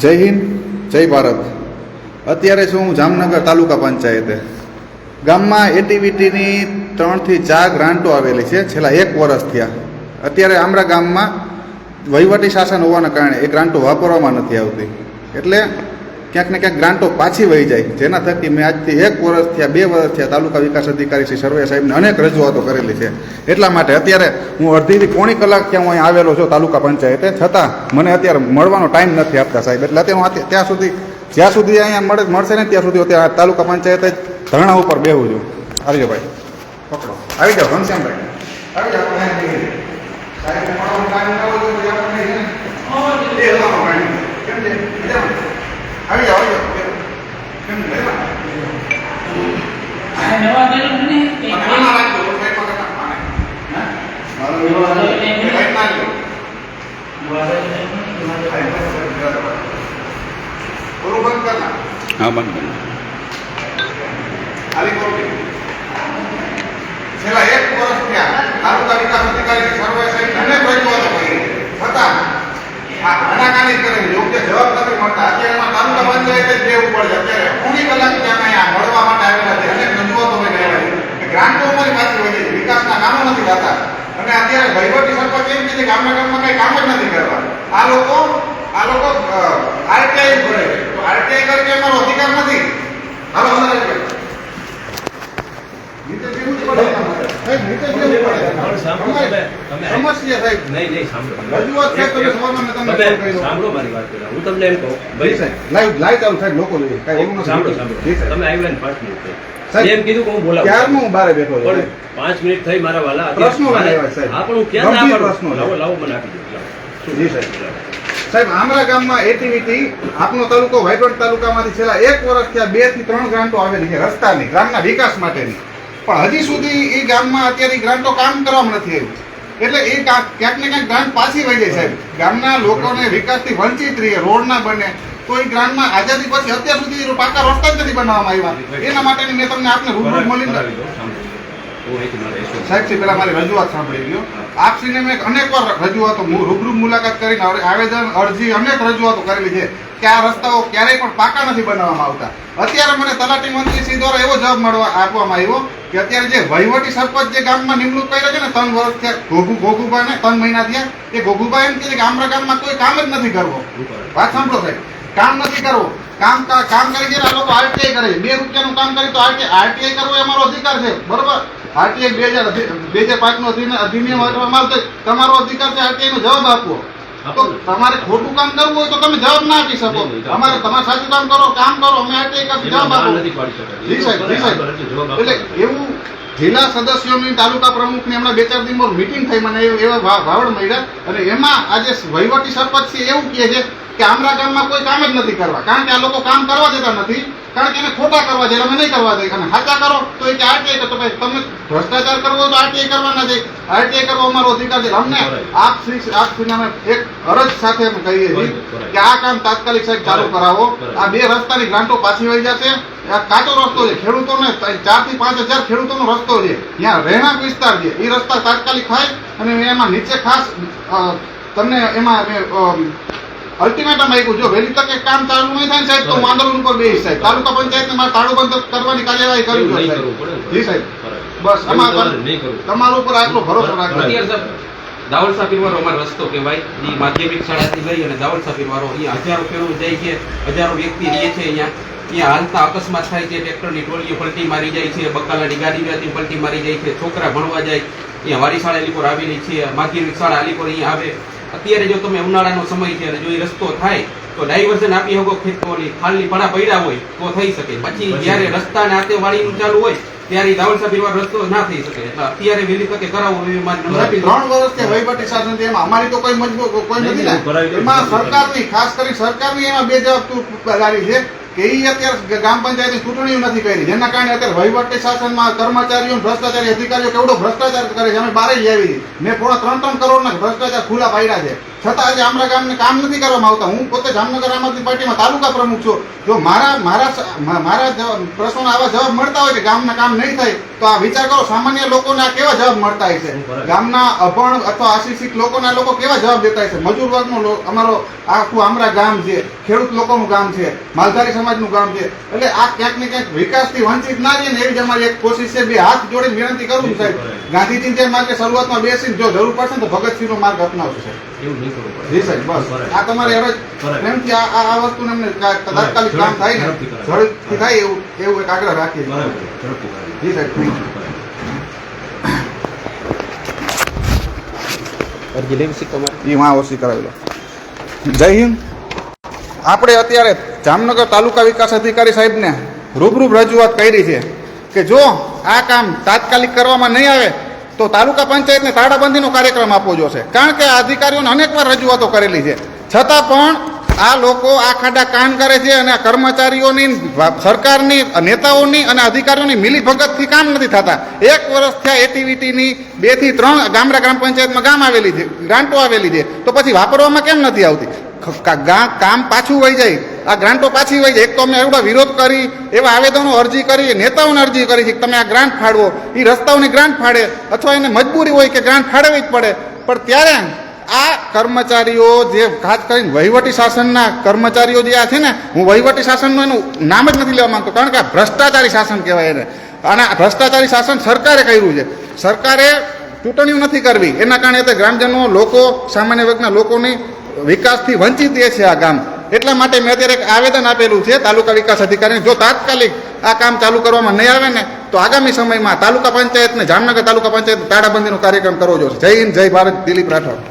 જય હિન્દ, જય ભારત. અત્યારે છું હું જામનગર તાલુકા પંચાયતે. ગામમાં એટીવીટીની ત્રણથી ચાર ગ્રાન્ટો આવેલી છે, છેલ્લા એક વર્ષ થયા. અત્યારે આમરા ગામમાં વહીવટી શાસન હોવાના કારણે એ ગ્રાન્ટો વાપરવામાં નથી આવતી. એટલે ક્યાંક ને ક્યાંક ગ્રાન્ટો પાછી વહી જાય. જેના થકી મેં આજથી એક વર્ષ થયા, બે વર્ષ થયા તાલુકા વિકાસ અધિકારી શ્રી સર્વે સાહેબને અનેક રજૂઆતો કરેલી છે. એટલા માટે અત્યારે હું અડધીથી પોણી કલાક ત્યાં હું અહીં આવેલો છું તાલુકા પંચાયતે. છતાં મને અત્યારે મળવાનો ટાઈમ નથી આપતા સાહેબ. એટલે અત્યારે હું ત્યાં સુધી, જ્યાં સુધી અહીંયા મળે, મળશે ને ત્યાં સુધી અત્યારે તાલુકા પંચાયતે ધરણા ઉપર બેહું છું. આવી જાઓ ભાઈ. પકડો. આવી જાઓ, ઘનશ્યામભાઈ. આવી જાઓ આપણે અહીંયા જઈએ. સાહેબને મળવાનો time ના હોય તો પછી આપણને છે ને, એ હલાવવાનો time. કેમ છે? મજામાં? આવી જાઓ આવી જાઓ કેમ છે? મજામાં? આ નવા બેલું મને એક મને આમાં રાખજો, તો સાહેબમાં કરતા પાને. હા? મારું એવું છે. એ લાઈટ ના લ્યો. ઓલું બંધ કર હા બંધ બંધ ખાલી કોટી. છેલ્લા એક વર્ષ થયા તાલુકા વિકાસ અધિકારી સર્વે સહિત અને રજૂઆતો કરી. છતાં આ આનાકાની કરે. યોગ્ય જવાબ નથી મળતા. અત્યારે એમાં તાલુકા પંચાયતે જ બેવું પડે અત્યારે કલાક ત્યાં અહીંયા મળવા માટે આવેલા છે. અનેક રજૂઆતો મેં કરેલા છે. ગ્રાન્ટો અમારી પાછી વહી છે. વિકાસના કામો નથી થતા અને અત્યારે વહીવટી સરપંચ એમ કે આમના ગામમાં કઈ કામ જ નથી કરવા આ લોકો આ લોકો આરટીઆઈ ભરે છે. તો આરટીઆઈ કરીને અમારો અધિકાર નથી. હાલો અમારે સાંભળો મારી વાત. હું તમને એમ કહું ભાઈ સાહેબ. લાઈવ લાઈવ ચાલુ સાહેબ લોકો તમે આવ્યા પાંચ મિનિટ એમ કીધું કે હું બોલાવું. ક્યારનું હું બહાર બેઠો છું? પાંચ મિનિટ થઈ મારા વાલા પ્રશ્નો મારે- સાહેબ. હા પણ હું ક્યાં ના પ્રશ્નો લાવો લાવો મને આપી દો જી સાહેબ. સાહેબ આમરા ગામમાં એટીવીટી આપનો તાલુકો વાઇબ્રન્ટ તાલુકામાંથી છેલ્લા એક વર્ષ થયા બેથી ત્રણ ગ્રાન્ટો આવેલી છે રસ્તાની ગ્રામના વિકાસ માટેની. પણ હજી સુધી એ ગામમાં અત્યારે ગ્રાન્ટો કામ કરવામાં નથી આવ્યું. એટલે એ ક્યાંક ને ક્યાંક ગ્રાન્ટ પાછી વહી જાય સાહેબ. ગામના લોકોને વિકાસથી વંચિત રહીએ રોડ ના બને તો એ ગ્રાન્ટમાં આઝાદી પછી અત્યાર સુધી પાકા રસ્તા જ નથી બનાવવામાં આવ્યા. એના માટેની મેં તમને આપને રૂબરૂ મળી કરાવી દો, સાંભળો. હું અહીંથી મારે એસો- સાહેબ પેલા મારી રજૂઆત સાંભળી ગયો આપશ્રીને મેં અનેક વાર રજૂઆતો રૂબરૂ મુલાકાત કરીને આવેદન અરજી અનેક રજૂઆતો કરેલી છે કે આ રસ્તાઓ ક્યારેય પણ પાકા નથી બનાવવામાં આવતા. અત્યારે મને તલાટી મંત્રી શ્રી દ્વારા એવો જવાબ મળવા આપવામાં આવ્યો કે અત્યારે જે વહીવટી સરપંચ જે ગામમાં નિમણૂક કર્યો છે ને ત્રણ વર્ષ થયા ગોગુ ગોગુભાઈ ને ત્રણ મહિના થયા એ ગોગુભાઈ એમ કે આમરા ગામમાં કોઈ કામ જ નથી કરવો. વાત સાંભળો સાહેબ. કામ નથી કરવું. કામ કામ કરી આ લોકો આરટીઆઈ કરે બે રૂપિયાનું કામ કરી તો આરટીઆઈ કરવું એ અમારો અધિકાર છે. બરોબર? આરટીઆઈ બે હજાર બે હજાર પાંચનું અધિનિયમ તમારો અધિકાર છે આરટીઆઈ નો જવાબ આપવો. તો તમારે ખોટું કામ કરવું હોય તો તમે જવાબ ના આપી શકો. અમારે તમારે સાચું કામ કરો કામ કરો અમે આરટીઆઈ જવાબ આપો. જી સાહેબ જી સાહેબ. એટલે એવું જિલ્લા સદસ્યોની તાલુકા પ્રમુખની હમણાં બે ચાર દિવસ મીટિંગ થઈ મને એવા ભાવડ મળ્યા. અને એમાં આજે વહીવટી સરપંચ છે એવું કહે છે કે આમરા ગામમાં કોઈ કામ જ નથી કરવા. કારણ કે આ લોકો કામ કરવા જતા નથી. કારણ કે એને ખોટા કરવા છે અમે નહીં કરવા દઈએ અને સાચા કરો તો એ કે આરટીઆઈ તો ભાઈ તમે ભ્રષ્ટાચાર કરવો તો આરટીઆઈ કરવાના છે. આરટીઆઈ કરવો અમારો અધિકાર છે. અમને આપ શ્રી આપ શ્રી અમે એક અરજ સાથે અમે કહીએ છીએ કે આ કામ તાત્કાલિક સાહેબ ચાલુ કરાવો. આ બે રસ્તાની ગ્રાન્ટો પાછી વહી જશે. આ કાચો રસ્તો છે ખેડૂતોને ચારથી પાંચ હજાર ખેડૂતોનો રસ્તો છે. ત્યાં રહેણાંક વિસ્તાર છે. એ રસ્તા તાત્કાલિક થાય અને એમાં નીચે ખાસ તમને એમાં અલ્ટિમેટમ આપ્યું. જો વહેલી તકે કામ ચાલુ નહીં થાય સાહેબ તો આંદોલન ઉપર બે સાહેબ. તાલુકા પંચાયતને મારે તાળું બંધ કરવાની કાર્યવાહી કરવી એવું નહીં જોઈએ કરવું પડે ને. જી સાહેબ. બસ તમારે નહીં કરવું. તમારા ઉપર આટલો ભરોસો રાખો. દાવલ સાપીર વાળો અમારો રસ્તો કહેવાય. એ માધ્યમિક શાળાથી લઈ અને દાવલ સાપીર વાળો અહીંયા હજારો ખેડૂત જાય છે. હજારો વ્યક્તિ રહે છે અહીંયા. ત્યાં હાલતા અકસ્માત થાય છે. ટ્રેક્ટરની ટોલીઓ પલટી મારી જાય છે. બકાલાની ગાડી ગાડી પલટી મારી જાય છે. છોકરા ભણવા જાય. અહીંયા વારી શાળા અલીપુર આવેલી છે. માધ્યમિક શાળા અલીપુર અહીંયા આવે. અત્યારે જો તમે ઉનાળાનો સમય છે અને જો એ રસ્તો થાય તો ડાયવર્ઝન આપી શકો ખેતરોની. ખાલની પડા પડ્યા હોય તો થઈ શકે. પછી જ્યારે રસ્તા ને આતે વાળીનું ચાલુ હોય ત્યારે ઈ દાવલ રસ્તો ના થઈ શકે. એટલે અત્યારે વહેલી તકે કરાવો એવી મારી નમ્ર ત્રણ વર્ષથી વહીવટી શાસન છે. એમાં અમારી તો કોઈ મજબૂત કોઈ નથી. એમાં સરકારની ખાસ કરી સરકારની એમાં બે જવાબ તું છે. કે એ અત્યારે ગ્રામ પંચાયતની ચૂંટણીઓ નથી કરી. જેના કારણે અત્યારે વહીવટી શાસનમાં કર્મચારીઓ ભ્રષ્ટાચારી અધિકારીઓ કેવડો ભ્રષ્ટાચાર કરે છે? અમે બારે જ આવી. મેં પોણા ત્રણ ત્રણ કરોડના ભ્રષ્ટાચાર ખુલ્લા પાડ્યા છે. છતાં આજે આમરા ગામને કામ નથી કરવામાં આવતા. હું પોતે જામનગર આમ આદમી પાર્ટીમાં તાલુકા પ્રમુખ છું. જો મારા મારા મારા પ્રશ્નોના આવા જવાબ મળતા હોય કે ગામના કામ નહીં થાય તો આ વિચાર કરો સામાન્ય લોકોને આ કેવા જવાબ મળતા હોય છે? ગામના અભણ અથવા આશિષિત લોકોના લોકો કેવા જવાબ દેતા હોય છે? મજૂર વર્ગનો અમારો આખું આમરા ગામ છે ખેડૂત લોકોનું ગામ છે માલધારી સમાજનું ગામ છે. એટલે આ ક્યાંક ને ક્યાંક વિકાસથી વંચિત ના રહીએ ને એવી જ અમારી એક કોશિશ છે બે હાથ જોડીને વિનંતી કરું સાહેબ. ગાંધીજી જે માર્ગે શરૂઆતમાં બેસીને જો જરૂર પડશે ને તો ભગતસિંહનો માર્ગ અપનાવશું સાહેબ. એવું નહીં કરવું પડે. જી સાહેબ બસ આ તમારે હવે બરાબર. કે આ આ- વસ્તુ એમને તાત્કાલિક કામ થાય ને ઝડપથી થાય એવું એવું એક આગ્રહ રાખીએ. જી સાહેબ. અરજી લેવી છે એ માં ઓછી કરાવી જય હિન્દ. આપણે અત્યારે જામનગર તાલુકા વિકાસ અધિકારી સાહેબને રૂબરૂબ રજૂઆત કરી છે કે જો આ કામ તાત્કાલિક કરવામાં નહીં આવે તો તાલુકા પંચાયતને તાળાબંધીનો કાર્યક્રમ આપવો જોશે. કારણ કે આ અધિકારીઓને અનેકવાર રજૂઆતો કરેલી છે. છતાં પણ આ લોકો આ ખાડા કામ કરે છે અને આ કર્મચારીઓની, સરકારની, નેતાઓની અને અધિકારીઓની મિલીભગતથી કામ નથી થતા. એક વર્ષ થયા એટીવીટીની બેથી ત્રણ ગામડા ગ્રામ પંચાયતમાં ગામ આવેલી છે, ગ્રાન્ટો આવેલી છે. તો પછી વાપરવામાં કેમ નથી આવતી? કામ પાછું વહી જાય. આ ગ્રાન્ટો પાછી વહી જાય. એક તો અમે એવડો વિરોધ કરી, એવા આવેદનો અરજી કરી, નેતાઓને અરજી કરી છે કે તમે આ ગ્રાન્ટ ફાળવો. એ રસ્તાઓની ગ્રાન્ટ ફાળે. અથવા એને મજબૂરી હોય કે ગ્રાન્ટ ફાળવવી જ પડે. પણ ત્યારે આ કર્મચારીઓ જે ખાસ કરીને વહીવટી શાસનના કર્મચારીઓ જે આ છે ને, હું વહીવટી શાસનનું એનું નામ જ નથી લેવા માંગતો, કારણ કે આ ભ્રષ્ટાચારી શાસન કહેવાય એને. અને આ ભ્રષ્ટાચારી શાસન સરકારે કર્યું છે. સરકારે ચૂંટણીઓ નથી કરવી. એના કારણે તે ગ્રામજનો, લોકો, સામાન્ય વર્ગના લોકોની વિકાસથી વંચિત એ છે આ ગામ. એટલા માટે મેં અત્યારે એક આવેદન આપેલું છે તાલુકા વિકાસ અધિકારીને. જો તાત્કાલિક આ કામ ચાલુ કરવામાં નહીં આવે ને, તો આગામી સમયમાં તાલુકા પંચાયતને જામનગર તાલુકા પંચાયત તાળાબંધીનો કાર્યક્રમ કરવો જોશે. જય હિન્દ, જય ભારત. દિલીપ રાઠોડ.